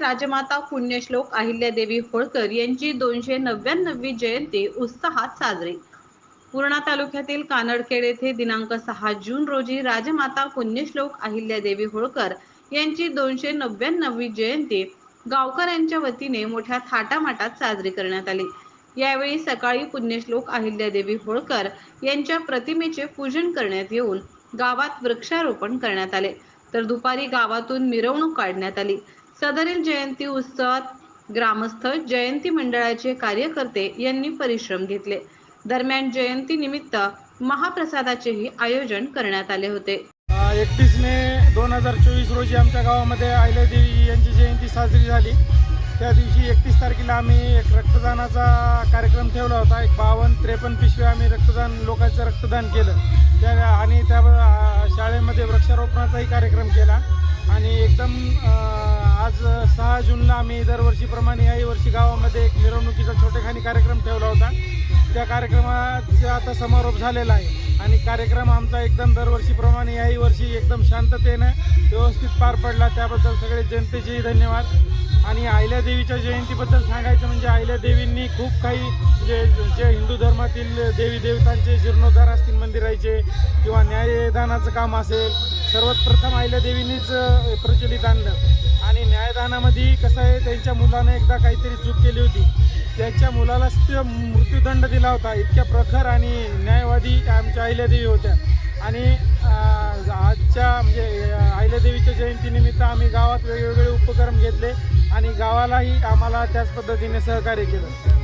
राजमाता पुण्यश्लोक अहिल्यादेवी होळकर यांची दोनशे नव्याण्णवी जयंती उत्साहात साजरी. पूर्णा तालुक्यातील कानडखेड येथे दिनांक सहा जून रोजी राजमाता पुण्यश्लोक अहिल्यादेवी होळकर यांची दोनशे नव्याण्णवी जयंती गावकऱ्यांच्या वतीने मोठ्या थाटामाटात साजरी करण्यात आली. यावेळी सकाळी पुण्यश्लोक अहिल्यादेवी होळकर यांच्या प्रतिमेचे पूजन करण्यात येऊन गावात वृक्षारोपण करण्यात आले. तर दुपारी गावातून मिरवणूक काढण्यात आली. सदरील जयंती उत्सवात ग्रामस्थ जयंती मंडळाचे कार्यकर्ते यांनी परिश्रम घेतले. दरम्यान जयंती निमित्त महाप्रसादाचेही आयोजन करण्यात आले होते. एकतीस मे दोन हजार चोवीस रोजी आमच्या गावामध्ये अहिल्यादेवी यांची जयंती साजरी झाली. त्या दिवशी एकतीस तारखेला आम्ही एक रक्तदानाचा कार्यक्रम ठेवला होता. एक बावन्न त्रेपन्न पिशव्या आम्ही रक्तदान लोकांचं रक्तदान केलं. त्या आणि त्या शाळेमध्ये वृक्षारोपणाचाही कार्यक्रम केला. आणि एकदम सहा जूनला आम्ही दरवर्षीप्रमाणे याही वर्षी गावामध्ये एक मिरवणुकीचा छोटेखानी कार्यक्रम ठेवला होता. त्या कार्यक्रमाचा आता समारोप झालेला आहे आणि कार्यक्रम आमचा एकदम दरवर्षीप्रमाणे याही वर्षी एकदम शांततेनं व्यवस्थित पार पडला. त्याबद्दल सगळे जनतेचेही धन्यवाद. आणि अहिल्यादेवीच्या जयंतीबद्दल सांगायचं म्हणजे अहिल्यादेवींनी खूप काही जे जे हिंदू धर्मातील देवी देवतांचे जीर्णोद्धार असतील मंदिराचे किंवा न्यायदानाचं काम असेल सर्वात प्रथम आहिल्या देवींनीच प्रचलित आणलं. आणि न्यायदानामध्ये कसं आहे त्यांच्या मुलाने एकदा काहीतरी चूक केली होती. त्यांच्या मुलालाच ते मृत्यूदंड दिला होता. इतक्या प्रखर आणि न्यायवादी आमच्या अहिल्यादेवी होत्या. आणि आजच्या म्हणजे अहिल्यादेवीच्या जयंतीनिमित्त आम्ही गावात वेगवेगळे उपक्रम घेतले आणि गावालाही आम्हाला त्याच पद्धतीने सहकार्य केलं.